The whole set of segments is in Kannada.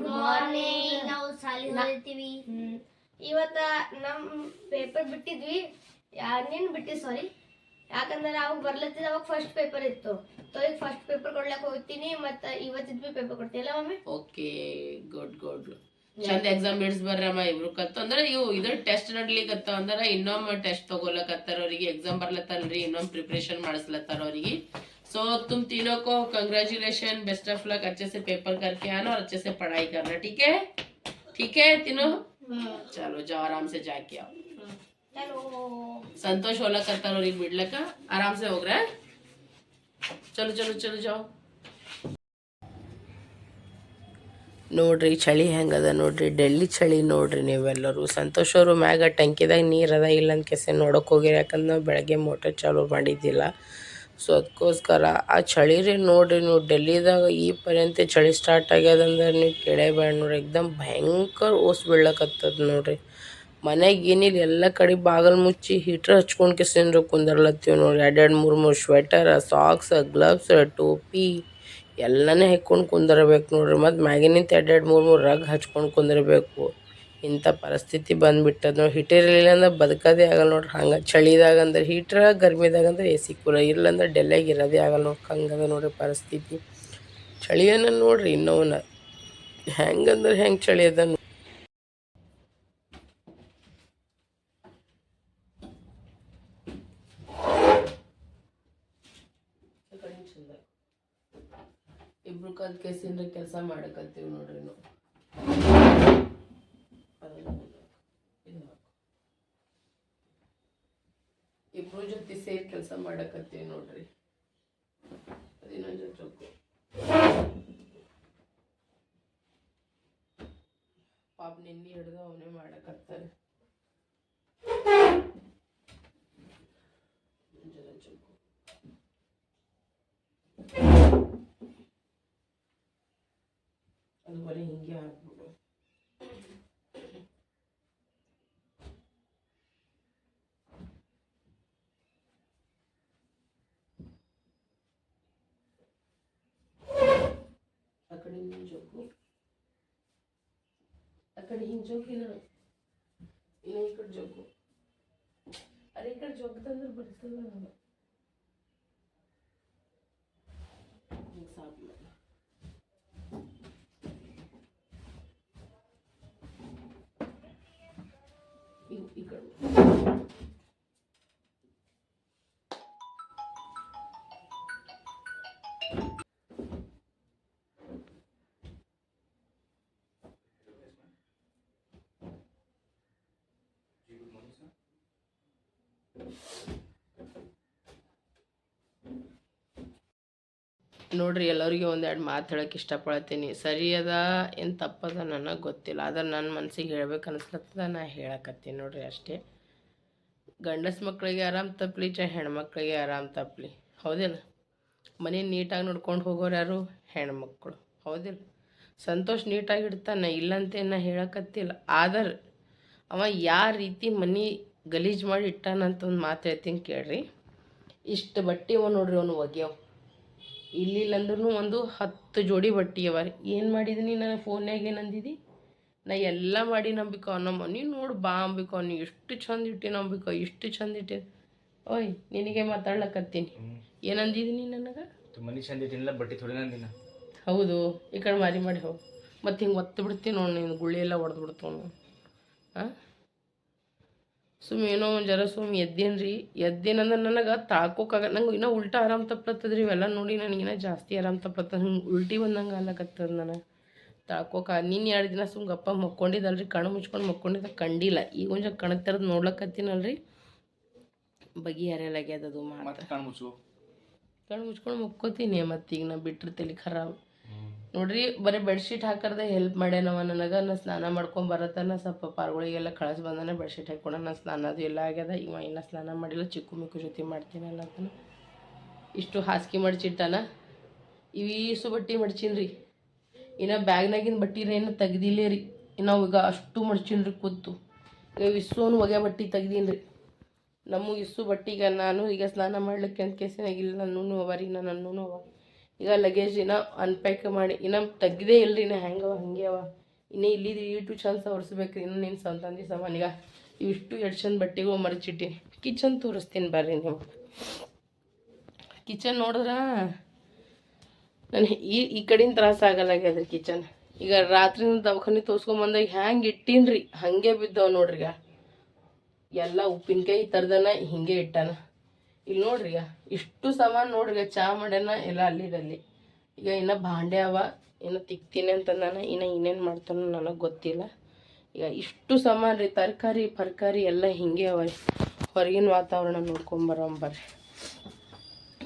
ಗುಡ್ ಮಾರ್ನಿಂಗ್ ನಾವು ಹೋಗ್ತೀವಿ ಇವತ್ತ ನಮ್ ಪೇಪರ್ ಬಿಟ್ಟಿದ್ವಿ. ನಿನ್ ಬಿಟ್ಟಿ ಸಾರಿ ಯಾಕಂದ್ರೆ ಅವಾಗ ಬರ್ಲತ್ತಿದ ಅವಾಗ ಫಸ್ಟ್ ಪೇಪರ್ ಇತ್ತು. ಸೊ ಈಗ ಫಸ್ಟ್ ಪೇಪರ್ ಕೊಡ್ಲಕ್ ಹೋಗ್ತೀನಿ ಮತ್ತ ಇವತ್ತಿದ್ ಬಿ ಪೇಪರ್ ಕೊಡ್ತಿಲ್ಲ ಮಮ್ಮಿ? ಓಕೆ ಗುಡ್ ಗುಡ್ ಚಂದ ಎಕ್ಸಾಮ್ ಬಿಡ್ಸ್ ಬರ್ರಮ್ಮ ಇಬ್ರು ಕತ್ತ. ಅಂದ್ರೆ ಇವು ಇದ್ರ ಟೆಸ್ಟ್ ನಡ್ಲಿಕತ್ತ. ಅಂದ್ರ ಇನ್ನೊಮ್ಮೆ ಟೆಸ್ಟ್ ತಗೋಲಕತ್ತಾರ ಅವ್ರಿಗೆ. ಎಕ್ಸಾಮ್ ಬರ್ಲತ್ತಲ್ರಿ ಇನ್ನೊಮ್ಮೆ ಪ್ರಿಪರೇಷನ್ ಮಾಡಿಸ್ಲತ್ತಾರ ಅವ್ರಿಗೆ. सो तुम तीनों को कंग्रेचुलेशन बेस्ट ऑफ लक अच्छे से पेपर करके आना और अच्छे से पढ़ाई करना ठीक है ठीक है तीनों चलो जाओ आराम से जाके आओ ಚಲೋ ಸಂತೋಷ್ ಹೋಲಕತ್ತಾರ ಅವ್ರಿಗೆ ಬಿಡ್ಲಕ್ಕ ಆರಾಮ್ से ಹೋಗ್ರ ಚಲೋ ಚಲೋ ಚಲೋ ಜಾವ್ ನೋಡ್ರಿ ಚಳಿ ಹೆಂಗದ ನೋಡ್ರಿ ಡೆಲ್ಲಿ ಚಳಿ ನೋಡ್ರಿ ನೀವೆಲ್ಲರೂ ಸಂತೋಷ್ ಅವರು ಮ್ಯಾಗ ಟಂಕಿದಾಗ ನೀರು ಅದ ಇಲ್ಲ ಅಂತ ಕೆಸೆ ನೋಡೋಕೆ ಹೋಗಿರಿ ಯಾಕಂದ್ರೆ ನಾವು ಬೆಳಗ್ಗೆ ಮೋಟರ್ ಚಾಲೂ ಮಾಡಿದ್ದಿಲ್ಲ ಸೊ ಅದಕ್ಕೋಸ್ಕರ ಆ ಚಳಿ ರೀ ನೋಡಿರಿ, ನೀವು ಡೆಲ್ಲಿದಾಗ ಈ ಪರ್ಯಂತ ಚಳಿ ಸ್ಟಾರ್ಟ್ ಆಗ್ಯದಂದ್ರೆ ನೀವು ಕೇಳೇಬೇಡ ನೋಡಿರಿ. ಎಕ್ದಮ್ ಭಯಂಕರ ಓಸ್ ಬೀಳಕತ್ತದ ನೋಡ್ರಿ. ಮನೆಗೆ ಏನಿಲ್ಲ, ಎಲ್ಲ ಕಡೆ ಬಾಗಲ್ ಮುಚ್ಚಿ ಹೀಟ್ರ್ ಹಚ್ಕೊಂಡು ಕೆಸಿನ್ರು ಕುಂದರ್ಲತ್ತೀವಿ ನೋಡ್ರಿ. ಎರಡೆರಡು ಮೂರು ಮೂರು ಸ್ವೆಟರ್ ಸಾಕ್ಸ್ ಗ್ಲವ್ಸ್ ಟೋಪಿ ಎಲ್ಲನೇ ಹಾಕ್ಕೊಂಡು ಕುಂದಿರ್ಬೇಕು ನೋಡ್ರಿ. ಮತ್ತು ಮ್ಯಾಗಿನಿಂದ ಎರಡೆರಡು ಮೂರು ಮೂರು ರಗ್ ಹಚ್ಕೊಂಡು ಕುಂದಿರ್ಬೇಕು. ಇಂಥ ಪರಿಸ್ಥಿತಿ ಬಂದುಬಿಟ್ಟದ ನೋಡಿ. ಹೀಟರ್ ಇರಲಿಲ್ಲ ಅಂದ್ರೆ ಬದುಕೋದೇ ಆಗಲ್ಲ ನೋಡ್ರಿ. ಹಂಗೆ ಚಳಿದಾಗ ಅಂದ್ರೆ ಹೀಟ್ರ ಗರ್ಮಿದಾಗ ಅಂದ್ರೆ ಎ ಸಿ ಕೂಲರ್ ಇಲ್ಲಂದ್ರೆ ಡೆಲ್ಲಾಗ ಇರೋದೇ ಆಗಲ್ಲ ನೋಡ್ರಿ ಹಂಗದ ನೋಡ್ರಿ ಪರಿಸ್ಥಿತಿ. ಚಳಿಯನ್ನ ನೋಡ್ರಿ ಇನ್ನೂ ಹೆಂಗಂದ್ರೆ ಹೆಂಗೆ ಚಳಿ ಅದ ಇಬ್ರು ಕಲ್ ಕೇಸಿಂದ ಕೆಲಸ ಮಾಡಕತ್ತೀವಿ ನೋಡ್ರಿ ನಾವು ಇಬ್ರು ಜೊತೆ ಸೇರಿ ಕೆಲಸ ಮಾಡಕತ್ತೀವಿ ನೋಡ್ರಿ ಅದಿನ್ನೊಂದು ಜೊತೆ ಪಾಪ ನಿನ್ನೆ ಹಿಡ್ದು ಅವನೇ ಮಾಡಕತ್ತಾರೆ ಜರ ಚೊಕ್ಕು ಅದು ಬರೀ ಹಿಂಗೆ ಆಗ್ಬಿಡು ಆ ಕಡೆ ಹಿಂಗೆ ಜೋಕು ಆ ಕಡೆ ಹಿಂಗೆ ಜೋಕು ಇನ್ನ ಇನ್ನ ಈ ಕಡೆ ಜೋಕು ಅರೆ ಈ ಕಡೆ ಜೋಗ್ದಂದ್ರೆ ಬರ್ತಲ್ಲ ನಾನು ಹಿಂಗೆ ಸಾಕು ನೋಡ್ರಿ, ಎಲ್ಲರಿಗೂ ಒಂದೆರಡು ಮಾತು ಹೇಳಕ್ಕೆ ಇಷ್ಟಪಡ್ತೀನಿ. ಸರಿ ಅದ, ಏನು ತಪ್ಪದ ನನಗೆ ಗೊತ್ತಿಲ್ಲ. ಆದ್ರೆ ನನ್ನ ಮನಸ್ಸಿಗೆ ಹೇಳ್ಬೇಕು ಅನಿಸ್ಲತ್ತದ, ನಾ ಹೇಳಕತ್ತೀನಿ ನೋಡ್ರಿ ಅಷ್ಟೇ. ಗಂಡಸ ಮಕ್ಕಳಿಗೆ ಆರಾಮ್ ತಪ್ಪಲಿ ಚ ಹೆಣ್ಮಕ್ಳಿಗೆ ಆರಾಮ್ ತಪ್ಪಲಿ ಹೌದಿಲ್ಲ? ಮನೆ ನೀಟಾಗಿ ನೋಡ್ಕೊಂಡು ಹೋಗೋರು ಯಾರು? ಹೆಣ್ಮಕ್ಳು. ಹೌದಿಲ್ಲ? ಸಂತೋಷ್ ನೀಟಾಗಿ ಇಡ್ತಾನೆ ಇಲ್ಲಂತೆ ನಾನು ಹೇಳಕತ್ತಿಲ್ಲ. ಆದರೆ, ಅವ ಯಾವ ರೀತಿ ಮನೆ ಗಲೀಜು ಮಾಡಿ ಇಟ್ಟಾನಂತ ಒಂದು ಮಾತು ಹೇಳ್ತೀನಿ ಕೇಳ್ರಿ. ಇಷ್ಟು ಬಟ್ಟೆ ಅವ ನೋಡ್ರಿ ಅವನು ಒಗ್ಯವ್. ಇಲ್ಲಿಲ್ಲಂದ್ರೂ ಒಂದು ಹತ್ತು ಜೋಡಿ ಬಟ್ಟೆ ಅವ ರೀ. ಏನು ಮಾಡಿದಿನಿ ನಾನು ಫೋನ್ಯಾಗ ಏನು ಅಂದಿದ್ದಿ ನಾ ಎಲ್ಲ ಮಾಡಿ ನಂಬಿಕ ನಮ್ಮ ನೀನು ನೋಡು ಬಾ ಅಂಬಿಕ ನೀ ಎಷ್ಟು ಚಂದ ಇಟ್ಟಿ ನಂಬಿಕ ಇಷ್ಟು ಚಂದ ಇಟ್ಟಿ. ಓಯ್ ನಿನಗೆ ಮಾತಾಡ್ಲಕತ್ತೀನಿ. ಏನಂದಿದ್ದೀನಿ ನನಗೆ? ಮನಿ ಚಂದ ಇಟ್ಟಿನಿಲ್ಲ ಬಟ್ಟೆ ನಂದಿನ ಹೌದು ಈ ಕಡೆ ಮಾರಿ ಮಾಡಿ ಹೋಗು. ಮತ್ತು ಹಿಂಗೆ ಒತ್ತು ಬಿಡ್ತೀನಿ ನೋಡಿ ನೀನು ಗುಳ್ಳಿ ಎಲ್ಲ ಹೊಡೆದು ಬಿಡ್ತಾವ ಹಾಂ ಸುಮ್ಮ ಏನೋ ಒಂದು ಜರ ಸುಮ್ ಎದ್ದೇನು ರೀ? ಎದ್ದೇನಂದ್ರೆ ನನಗೆ ತಾಕೋಕಾಗಲ್ಲ ನಂಗೆ ಇನ್ನೂ ಉಲ್ಟಾ ಆರಾಮ್ ತಪ್ಪತ್ತದ್ರಿ ಇವೆಲ್ಲ ನೋಡಿ ನನಗಿನ್ನ ಜಾಸ್ತಿ ಆರಾಮ್ ತಪ್ಪತ್ತ ಹಿಂಗೆ ಉಲ್ಟಿ ಬಂದಂಗೆ ಆಗ್ಲಕತ್ತದ ನನಗೆ. ತಾಕೋಕ ನಿನ್ನ ಎರಡು ದಿನ ಸುಮ್ ಗಪ್ಪ ಮಕ್ಕೊಂಡಿದ್ದಲ್ರಿ ಕಣ್ಣು ಮುಚ್ಕೊಂಡು ಮಕ್ಕೊಂಡಿದ್ದ ಕಂಡಿಲ್ಲ. ಈಗ ಒಂದು ಕಣ್ ತೆರೆದು ನೋಡ್ಲಕತ್ತೀನಲ್ರಿ. ಬಗೆಹರಿಯಲಾಗ್ಯದ ಅದು ಮಾತು ಕಣ್ಣು ಕಾಣ್ ಮುಚ್ಚು ಕಣ್ಣು ಮುಚ್ಕೊಂಡು ಮುಕ್ಕೋತೀನಿ ಮತ್ತೀಗ ನಾ ತಲೆ ಖರಾಬ್. ನೋಡ್ರಿ, ಬರೀ ಬೆಡ್ಶೀಟ್ ಹಾಕರ್ದೆ ಹೆಲ್ಪ್ ಮಾಡ್ಯಾನವ ನನಗೆ, ನಾ ಸ್ನಾನ ಮಾಡ್ಕೊಂಡು ಬರತ್ತನ ಸ್ವಲ್ಪ ಪಾರ್ಗಳಿಗೆಲ್ಲ ಕಳಸ್ ಬಂದಾನೆ ಬೆಡ್ಶೀಟ್ ಹಾಕ್ಕೊಂಡು ನಾ ಸ್ನಾನ ಅದು ಎಲ್ಲ ಆಗ್ಯದ, ಇವ ಇನ್ನೂ ಸ್ನಾನ ಮಾಡಿಲ್ಲ, ಚಿಕ್ಕು ಮಿಕ್ಕು ಜೊತೆ ಮಾಡ್ತೀನಿ ಅಂತನ ಇಷ್ಟು ಹಾಸಿಗೆ ಮಡ್ಚಿಟ್ಟಾನ. ಇವೀಸು ಬಟ್ಟೆ ಮಡ್ಚೀನಿ ರೀ ಇನ್ನು ಬ್ಯಾಗ್ನಾಗಿನ ಬಟ್ಟೆ ಏನು ತೆಗ್ದಿಲ್ಲೇ ರೀ ಇನ್ನು ಈಗ ಅಷ್ಟು ಮಡ್ಚೀನಿ ರೀ ಕೂತು. ಈಗ ಇಸ್ಸೋನು ಒಗೆ ಬಟ್ಟೆ ತೆಗ್ದೀನಿ ರೀ ನಮ್ಮ ಇಸ್ಸು ಬಟ್ಟಿಗೆ, ನಾನು ಈಗ ಸ್ನಾನ ಮಾಡ್ಲಿಕ್ಕೆ ಅಂತ ಕೆಸಿನಾಗಿಲ್ಲ ನನ್ನೂ ಅವ ರೀ ನನ್ನೂ ಅವ. ಈಗ ಲಗೇಜ್ ಇನ್ನ ಅನ್ಪ್ಯಾಕ್ ಮಾಡಿ, ಇನ್ನ ತೆಗ್ದೇ ಇಲ್ರಿ, ಇನ್ನ ಹೆಂಗವ, ಹಂಗೆ ಅವ. ಇನ್ನು ಇಲ್ಲಿ ಇಟ್ಟು ಚಂದ ರೀ ಇನ್ನು ನಿನ್ನ ಸಂತಂದಿ ಸಾಮಾನು. ಈಗ ಇವಿಷ್ಟು ಎರಡು ಚಂದ ಬಟ್ಟೆಗೂ ಮರ್ಚಿಟ್ಟಿ ಕಿಚನ್ ತೋರಿಸ್ತೀನಿ ಬರ್ರಿ ನೀವು. ಕಿಚನ್ ನೋಡಿದ್ರೆ ನನಗೆ ಈ ಈ ಕಡೆಯಿಂದ ತ್ರಾಸ ಆಗಲ್ಲಾಗ್ಯದ್ರಿ ಕಿಚನ್ ಈಗ ರಾತ್ರಿ ದವಾಖಾನೆ ತೋರಿಸ್ಕೊಂಬಂದಾಗ ಹ್ಯಾಂಗೆ ಇಟ್ಟೀನಿ ರೀ ಹಾಗೆ ಬಿದ್ದವ ನೋಡ್ರಿ ಈಗ ಎಲ್ಲ ಉಪ್ಪಿನಕಾಯಿ ತರ್ದನ ಹಿಂಗೆ ಇಟ್ಟಾನ. ಇಲ್ಲಿ ನೋಡ್ರಿ ಇಷ್ಟು ಸಾಮಾನು ನೋಡ್ರಿ ಚಾ ಮಾಡ್ಯಾನ, ಎಲ್ಲ ಅಲ್ಲಿರಲ್ಲಿ ಈಗ ಇನ್ನು ಭಾಂಡೆ ಅವ, ಇನ್ನು ತಿಕ್ತೀನಿ ಅಂತ ನಾನು, ಇನ್ನು ಇನ್ನೇನು ಮಾಡ್ತಾನೋ ನನಗೆ ಗೊತ್ತಿಲ್ಲ. ಈಗ ಇಷ್ಟು ಸಾಮಾನು ರೀ, ತರಕಾರಿ ಪರ್ಕಾರಿ ಎಲ್ಲ ಹಿಂಗೆ ಅವ ರೀ ಹೊರಗಿನ ವಾತಾವರಣ ನೋಡ್ಕೊಂಬರಂಬರ್ರಿ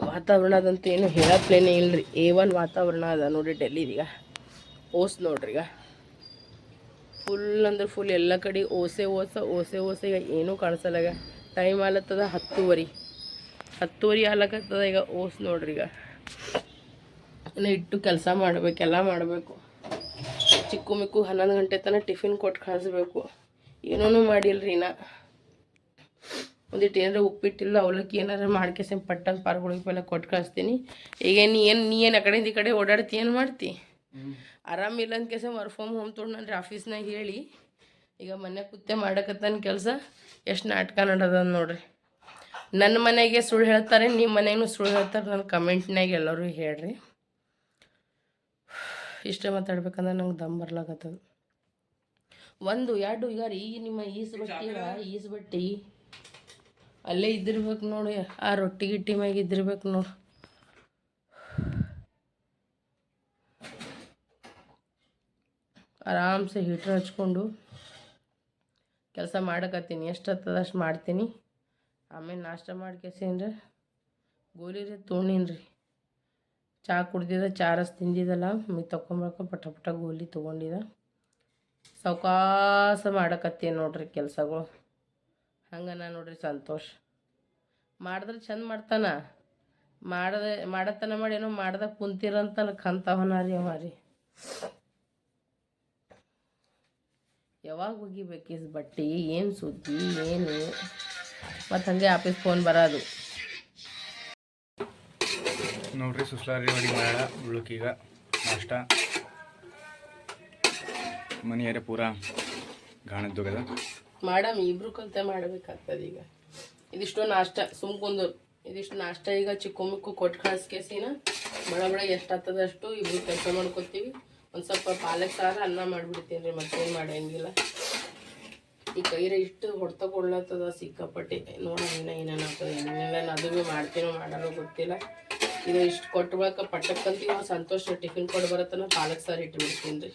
ವಾತಾವರಣದಂತೂ ಏನು ಹೇಳಪ್ಲೇನೇ ಇಲ್ರಿ. ಎ ಒನ್ ವಾತಾವರಣ ಅದ ನೋಡ್ರಿ ಡೆಲ್ಲಿದೀಗ ಓಸ್ ನೋಡ್ರಿ ಈಗ. ಫುಲ್ ಅಂದ್ರೆ ಫುಲ್ ಎಲ್ಲ ಕಡೆ ಓಸೆ, ಓಸ, ಓಸೆ ಓಸೆ, ಈಗ ಏನೂ ಕಾಣಿಸಲ್ಲ ಟೈಮ್ ಆಲತ್ತದ ಹತ್ತುವರೆ. ಹತ್ತುವರೆ ಆಲಕತ್ತದ ಈಗ ಓಸ್ ನೋಡ್ರಿ ಈಗ. ಇನ್ನು ಇಟ್ಟು ಕೆಲಸ ಮಾಡಬೇಕೆಲ್ಲ ಮಾಡಬೇಕು. ಚಿಕ್ಕು ಮಿಕ್ಕು ಹನ್ನೊಂದು ಗಂಟೆ ತನಕ ಟಿಫಿನ್ ಕೊಟ್ಟು ಕಳಿಸ್ಬೇಕು. ಏನೂ ಮಾಡಿಲ್ರಿ ನಾ ಒಂದಿಟ್ಟು ಏನಾರ ಉಪ್ಪಿಟ್ಟಿಲ್ಲ, ಅವಲಕ್ಕಿ ಏನಾರ ಮಾಡ್ಕೇಸಿ ಪಟ್ಟಂತ ಪಾರ್ಗಳಿಗೆ ಪೆಲ್ಲ ಕೊಟ್ಟು ಕಳಿಸ್ತೀನಿ. ಈಗ ನೀ ಏನು ನೀ ಏನು ಆ ಕಡೆಯಿಂದ ಈ ಕಡೆ ಓಡಾಡ್ತಿ, ಏನು ಮಾಡ್ತಿ? ಆರಾಮಿಲ್ಲ ಅಂತ ಕೆಸ ವರ್ಕ್ ಫ್ರಮ್ ಹೋಮ್ ತೊಗೊಂಡು ಆಫೀಸ್ನಾಗ ಹೇಳಿ. ಈಗ ಮನೆ ಕೂತೆ ಮಾಡಕತ್ತಾನ ಕೆಲಸ, ಎಷ್ಟು ನಾಟಕ ನಡದ ನೋಡ್ರಿ. ನನ್ನ ಮನೆಗೆ ಸುಳ್ಳು ಹೇಳ್ತಾರೆ ನಿಮ್ಮ ಮನೆಗೂ ಸುಳ್ಳು ಹೇಳ್ತಾರೆ, ನನ್ನ ಕಮೆಂಟ್ನಾಗ ಎಲ್ಲರೂ ಹೇಳ್ರಿ. ಇಷ್ಟೇ ಮಾತಾಡ್ಬೇಕಂದ್ರೆ ನಂಗೆ ದಮ್ ಬರ್ಲಾಗತ್ತದ ಒಂದು, ಎರಡು, ಈಗ ಈ ನಿಮ್ಮ ಈಸ್ ಬಟ್ಟಿ ಈಸ್ ಬಟ್ಟಿ. ಅಲ್ಲೇ ಇದ್ದಿರ್ಬೇಕು ನೋಡಿ, ಆ ರೊಟ್ಟಿ ಗಿಟ್ಟಿ ಮ್ಯಾಗ ಇದ್ದಿರ್ಬೇಕು ನೋಡಿ. ಆರಾಮ್ಸೆ ಹೀಟ್ರ್ ಹಚ್ಕೊಂಡು ಕೆಲಸ ಮಾಡಕತ್ತೀನಿ, ಎಷ್ಟು ಹತ್ತದ ಅಷ್ಟು ಮಾಡ್ತೀನಿ. ಆಮೇಲೆ ನಾಷ್ಟ ಮಾಡ್ಕೇಸೇನ್ರಿ ಗೋಲಿ ರೀ ತೊಗೊಂಡೀನಿ ಚಹಾ ಕುಡ್ದಿದ್ದ ಚಾರಸ್ ತಿಂದಿದ್ದಲ್ಲ ಮಿ ತಗೊಂಬರ್ಕೊ ಪಟ ಪಟ ಗೋಲಿ ತೊಗೊಂಡಿದ್ದ ಸೌಕಾಸ ಮಾಡಕತ್ತೀನಿ ನೋಡ್ರಿ ಕೆಲಸಗಳು. ಹಂಗನ ನೋಡ್ರಿ ಸಂತೋಷ. ಮಾಡಿದ್ರೆ ಚಂದ ಮಾಡ್ತಾನ. ಮಾಡದೆ, ಮಾಡತನ ಮಾಡಿ ಏನೋ ಮಾಡ್ದಾಗ ಕುಂತಿರಂತ ಕಂತವನ ರೀ ಅವ ರೀ. ಯಾವಾಗ ಹೋಗಿಬೇಕಿಸ್ ಬಟ್ಟೆ? ಏನು ಸುದ್ದಿ? ಏನು? ಮತ್ತು ಹಂಗೆ ಆಫೀಸ್ ಫೋನ್ ಬರೋದು. ನೋಡ್ರಿ ಸುಸ್ಲಾರಿ ರೆಡಿ ಮಾಡ ಉಳ್ಕೀಗ ನಾಷ್ಟ. ಮನೆಯಾರೆ ಪೂರ ಗಾಣದ್ದೋಗದ ಮಾಡಮ್ ಇಬ್ರು ಕಲ್ತೆ ಮಾಡಬೇಕಾಗ್ತದೆ ಈಗ. ಇದಿಷ್ಟು ನಾಷ್ಟ ಸುಮ್ಕೊಂದು. ಇದಿಷ್ಟು ನಾಷ್ಟ ಈಗ ಚಿಕ್ಕ ಮಿಕ್ಕು ಕೊಟ್ಟು ಕಳಿಸ್ಕೇಸಿನ. ಬಡ ಬಡ ಎಷ್ಟು ಆಗ್ತದ ಅಷ್ಟು ಇಬ್ರು ಕೆಲಸ ಮಾಡ್ಕೊತೀವಿ. ಒಂದು ಸ್ವಲ್ಪ ಪಾಲಕ್ ಸಾರು ಅನ್ನ ಮಾಡಿಬಿಡ್ತೀನಿ ರೀ ಮತ್ತೇನು ಮಾಡಂಗಿಲ್ಲ. ಈ ಕೈರೆ ಇಷ್ಟು ಹೊಡ್ತಕೊಳ್ಳತ್ತದ ಸಿಕ್ಕಾಪಟ್ಟೆ. ನೋಡೋಣ ಇನ್ನ ಏನೇನು ಆಗ್ತದೆ ಅದು ಭೀ ಮಾಡ್ತೀನೋ ಮಾಡಲ್ಲ ಗೊತ್ತಿಲ್ಲ. ಇದು ಇಷ್ಟು ಕೊಟ್ಟು ಬಳಕ ಪಟ್ಟಕ್ಕಂತೀವಿ ನಾವು ಸಂತೋಷ ಟಿಫಿನ್ ಕೊಟ್ಟು ಬರತ್ತನ, ಪಾಲಕ್ ಸಾರು ಇಟ್ಬಿಡ್ತೀನಿ ರೀ.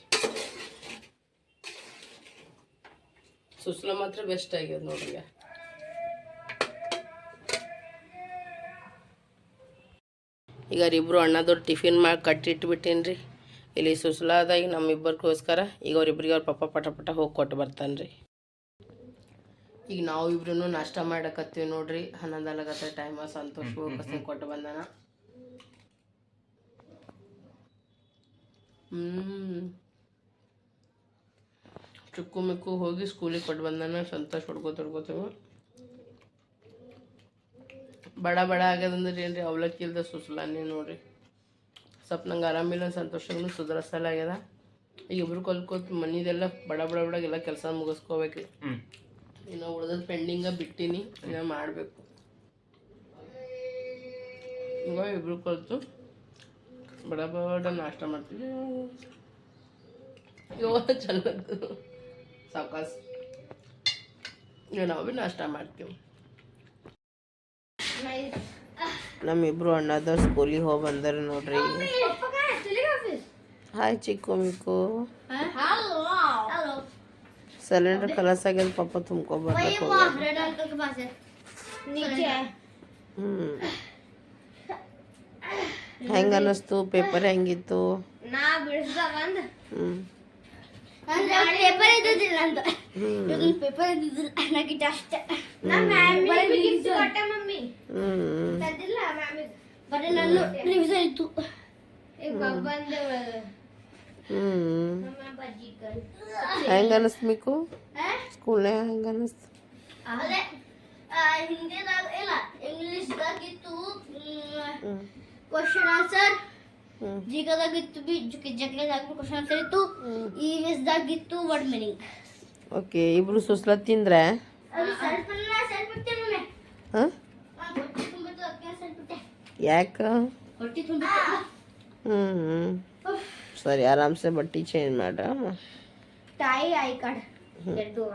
ಸುಸ್ಲ ಮಾತ್ರ ಬೆಸ್ಟ್ ಆಗ್ಯದ ನೋಡ್ರಿ ಈಗ. ಅವರಿಬ್ಬರು ಅಣ್ಣದವ್ರು ಟಿಫಿನ್ ಮಾಡಿ ಕಟ್ಟಿಟ್ಬಿಟ್ಟೇನಿ ರೀ. ಇಲ್ಲಿ ಸುಸ್ಲಾದ ಈಗ ನಮ್ಮಿಬ್ಬರಿಗೋಸ್ಕರ ಈಗ ಅವ್ರಿಬ್ರಿಗೆ ಅವ್ರ ಪಪ್ಪ ಪಟ ಪಟ ಹೋಗಿ ಕೊಟ್ಟು ಬರ್ತಾನೆ ರೀ ಈಗ ನಾವು ಇಬ್ರು ನಾಷ್ಟ ಮಾಡಕತ್ತೀವಿ ನೋಡ್ರಿ. ಹನ್ನೊಂದಲಾಗತ್ತ ಟೈಮ ಸಂತೋಷ್ ಹೋಗಿ ಕೊಟ್ಟು ಬಂದಾನ. ಹ್ಞೂ ಚುಕ್ಕು ಮಿಕ್ಕು ಹೋಗಿ ಸ್ಕೂಲಿಗೆ ಕೊಟ್ಟು ಬಂದಾನ. ಸಂತೋಷ ಹೊಡ್ಕೋತ ಹೊಡ್ಕೋತೇವೆ ಬಡ ಬಡ ಆಗ್ಯದಂದ್ರೆ ಏನ್ರಿ? ಅವಲಕ್ಕಿ ಇಲ್ದ ಸುಸ್ಲಾನೆ ನೋಡ್ರಿ. ಸ್ವಲ್ಪ ನಂಗೆ ಆರಾಮಿಲ್ಲ ಸಂತೋಷನು ಸುಧಾರಿಸಲ್ಲ ಆಗ್ಯದ ಈಗ ಇಬ್ರು ಕಲ್ಕೋತ ಮನಿದೆಲ್ಲ ಬಡ ಬಡ ಬಡ ಎಲ್ಲ ಕೆಲಸ ಮುಗಿಸ್ಕೋಬೇಕ್ರಿ. ಇನ್ನು ಉಳ್ದದ್ ಪೆಂಡಿಂಗ ಬಿಟ್ಟಿನಿ ಇನ್ನು ಮಾಡಬೇಕು. ಈಗ ಇಬ್ರು ಕಲ್ತು. ಬಡ ಬಡ ನಾಷ್ಟ ಮಾಡ್ತೀವಿ. ಇವಾಗ ಚಲೋ ಸಾವಕಾಸ. ಈಗ ನಾವು ಭೀ ನಾಷ್ಟ ಮಾಡ್ತೀವಿ. ನಮ್ಮಿಬ್ರು ಅಣ್ಣದವ್ರು ಸ್ಕೂಲಿಗೆ ಹೋಗಿ ಬಂದಾರೆ ನೋಡ್ರಿ. ಹಾಯ್ ಚಿಕ್ಕು ಮಿಕ್ಕು. ಸಿಲಿಂಡರ್ ಕಲಸ ಆಗ್ಯದ ಪಾಪ ತುಂಬ್ಕೊಬರ್ಬೇಕು ಹ್ಞೂ ಹೆಂಗೆ. ಅನ್ನಿಸ್ತು? ಪೇಪರ್ ಹೆಂಗಿತ್ತು? ಹ್ಞೂ ಪೇಪರ್ ಇದ್ದಿಲ್ಲ ಅಂತ ಪೇಪರ್ ಇದ್ದಿಲ್ಲ ನನಗಿಟ್ಟ ಅಷ್ಟೇ. ಮಮ್ಮಿ. ಇತ್ತು. ಬಂದೆ ಹ್ಞೂ ನಮ್ಮ ಬಜ್ಜಿ ಕಲ್ ಹೆಂಗೆ ಅನ್ನಿಸ್ತು ಮಿಕ್ಕು ಸ್ಕೂಲ್ನಾಗ ಹೆಂಗೆ ಅನ್ನಿಸ್ತು ಅದೇ ಹಿಂದಿದಾಗ ಇಲ್ಲ ಇಂಗ್ಲಿಷ್ದಾಗಿತ್ತು ಹ್ಞೂ ಕ್ವಶನ್ ಆನ್ಸರ್ ಜಿಗದಾಗಿತ್ತು ಬಿ ಜುಕಿ ಜಗ್ಗದಾಗಿ ಕ್ವಶನ್ ಆನ್ಸರ್ ಇತ್ತು ಈ ದಾಗಿತ್ತು ವರ್ಡ್ ಮೀನಿಂಗ್ ಓಕೆ ಇಬ್ರು ಸುಸ್ಲ ತಿಂದ್ರೆ ಅದು ಸ್ವಲ್ಪ ಸ್ವಲ್ಪ ಬಿಟ್ಟೆ ಮೊನ್ನೆ ಹಾಂ ಹೊಟ್ಟೆ ತುಂಬಿತ್ತು ಅದಕ್ಕೆ ಸ್ವಲ್ಪ ಬಿಟ್ಟೆ ಯಾಕೆ ಹೊಟ್ಟೆ ತುಂಬಿತ್ತು ಹ್ಞೂ ಹ್ಞೂ ಸರಿ ಆರಾಮ್ಸೆ ಬಟ್ಟಿ ಚೇಂಜ್ ಮಾಡ್ರ ತಾಯಿ ಐ ಕಾರ್ಡ್. ಎರಡು.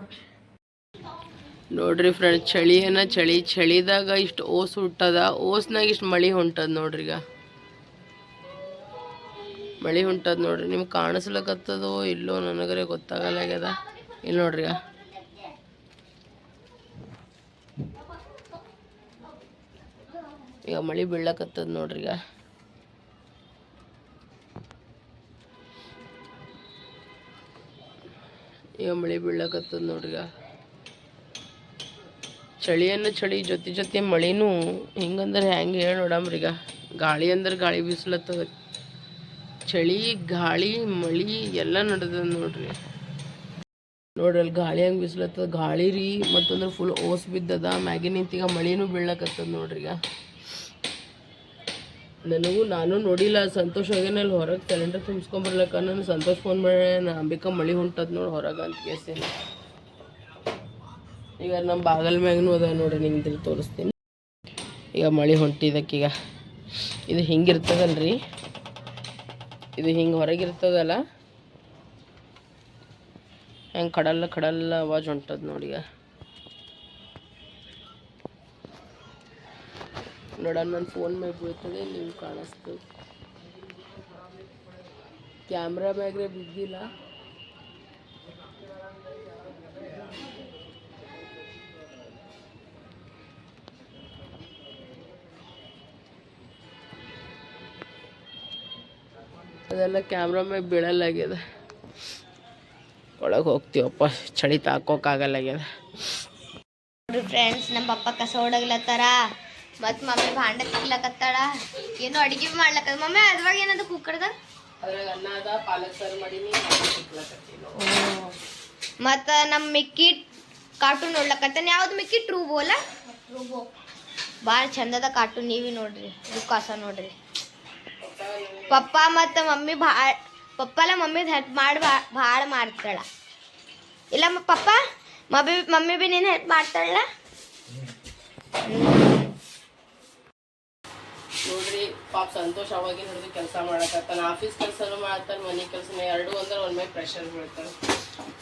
ನೋಡ್ರಿ ಫ್ರೆಂಡ್ ಚಳಿ ಏನ ಚಳಿ? ಚಳಿದಾಗ ಇಷ್ಟು ಓಸ್ ಹುಟ್ಟದ ಓಸ್ನಾಗ ಇಷ್ಟು ಮಳಿ ಹೊಂಟದ ನೋಡ್ರಿ ಈಗ. ಮಳಿ ಹೊಂಟದ ನೋಡ್ರಿ ನಿಮ್ಗೆ ಕಾಣಿಸ್ಲಕತ್ತದೋ ಇಲ್ಲೋ ನನಗರೆ ಗೊತ್ತಾಗಲ್ಲಾಗ್ಯದ. ಇಲ್ಲಿ ನೋಡ್ರಿ ಈಗ. ಈಗ ಮಳಿ ಬೀಳಕತ್ತದ ನೋಡ್ರಿ ಈಗ. ಈಗ ಮಳೆ ಬೀಳಕತ್ತದ ನೋಡ್ರಿ ಚಳಿಯನ್ನು ಚಳಿ, ಜೊತೆ ಜೊತೆ ಮಳೆನೂ ಹಿಂಗಂದ್ರೆ ಹೆಂಗೆ ಹೇಳಿ ನೋಡಮ್ರಿ ಈಗ ಗಾಳಿ ಅಂದ್ರೆ ಗಾಳಿ ಬೀಸ್ಲತ್ತದ. ಚಳಿ, ಗಾಳಿ, ಮಳಿ ಎಲ್ಲ ನಡೆದ ನೋಡ್ರಿ. ನೋಡ್ರಿ ಗಾಳಿ ಹಂಗೆ ಬೀಸ್ಲತ್ತದ. ಗಾಳಿ ರೀ ಮತ್ತಂದ್ರೆ ಫುಲ್ ಓಸ್ ಬಿದ್ದದ. ಮ್ಯಾಗಿನಿಂತ ನಿಂತೀಗ ಮಳಿನೂ ಬೀಳಕತ್ತದ ನೋಡ್ರಿ ನನಗೂ ನಾನು ನೋಡಿಲ್ಲ, ಸಂತೋಷ್ ಹೋಗ್ಯಾನಲ್ಲಿ ಹೊರಗೆ ಸಿಲಿಂಡರ್ ತುಂಬಿಸ್ಕೊಂಬರ್ಲಕ್ಕ. ನಾನು ಸಂತೋಷ್ ಫೋನ್ ಮಾಡಿ ನಾ ಅಂಬಿಕಾ ಮಳಿ ಹೊಂಟದ ನೋಡಿ ಹೊರಗೆ ಅಂತ ಕೇಸೇನೆ ಈಗ ನಮ್ಮ ಬಾಗಲ್ ಮ್ಯಾಗನು ಅದ ನೋಡಿ ನಿಮ್ಗೆ ತೋರಿಸ್ತೀನಿ. ಈಗ ಮಳೆ ಹೊಂಟಿದಕ್ಕೀಗ. ಇದು ಹಿಂಗಿರ್ತದಲ್ರಿ ಇದು ಹಿಂಗೆ ಹೊರಗಿರ್ತದಲ್ಲ ಹೆಂಗೆ ಕಡಲ್ಲ ಕಡಲ್ಲ ಅವಾಜ್ ಹೊಂಟದ ನೋಡಿ ನೋಡ ನನ್ನ ಫೋನ್ ಮ್ಯಾಗ ಬೀಳ್ತದೆ ನೀವು ಕಾಣಿಸ್ತದೆ ಕ್ಯಾಮ್ರಾ ಮ್ಯಾಗ್ರೆ ಬಿದ್ದಿಲ್ಲ ಅದೆಲ್ಲ ಕ್ಯಾಮ್ರಾ ಮ್ಯಾಗ ಬೀಳಲ್ಲಾಗ್ಯದ ಒಳಗೆ ಹೋಗ್ತೀವಪ್ಪ ಚಳಿ ತಾಕೋಕ್ಕಾಗಲ್ಲಾಗ್ಯದ ನೋಡ್ರಿ ಫ್ರೆಂಡ್ಸ್ ನಮ್ಮ ಪಪ್ಪ ಕಸ ಹೊಡಗ್ಲತ್ತಾರ ಮತ್ ಮಮ್ಮಿ ಭಾಂಡ ತಿಕ್ಲಕತ್ತಾಳ. ಏನು ಅಡಿಗೆ ಮಾಡ್ಲಕ್ಕ. ಮಮ್ಮಿ ಅದ್ರಾಗ ಏನದ ಕುಕ್ಕರ್ದ ಮತ್ತು ಅನ್ನ ಅದ ಪಾಲಕ್ ಸಾರು ಮಾಡೀನಿ ಮತ್ತ ನಮ್ಮ ಮಿಕ್ಕಿ ಕಾರ್ಟೂನ್ ನೋಡ್ಲಕತ್ತಾನ. ಯಾವ್ದು ಮಿಕ್ಕಿ? ಟ್ರೂ ಬೋಲ ಭಾಳ ಚಂದದ ಕಾರ್ಟೂನ್ ನೀವಿ ನೋಡ್ರಿ. ಕಸ ನೋಡ್ರಿ. ಪಪ್ಪ ಮತ್ತು ಮಮ್ಮಿ ಭಾಳ ಪಪ್ಪಲ ಮಮ್ಮಿ ಹೆಲ್ಪ್ ಮಾಡಿ ಭಾಳ ಮಾಡ್ತಾಳ. ಇಲ್ಲ ಇಲ್ಲಮ್ಮ ಪಪ್ಪ ಮಮ್ಮಿ ಮಮ್ಮಿ ಬಿ ನೀನು ಹೆಲ್ಪ್ ಮಾಡ್ತಾಳ ನೋಡ್ರಿ, ಪಾಪ ಸಂತೋಷವಾಗಿ ಹಿಡಿದು ಕೆಲಸ ಮಾಡಕತ್ತಾನ, ಆಫೀಸ್ ಕೆಲಸನೂ ಮಾಡ್ತಾನೆ, ಮನೆ ಕೆಲಸನ ಎರಡು ಅಂದ್ರೆ ಒಂದ್ ಮೇಲೆ ಪ್ರೆಷರ್ ಬೀಳ್ತಾನೆ.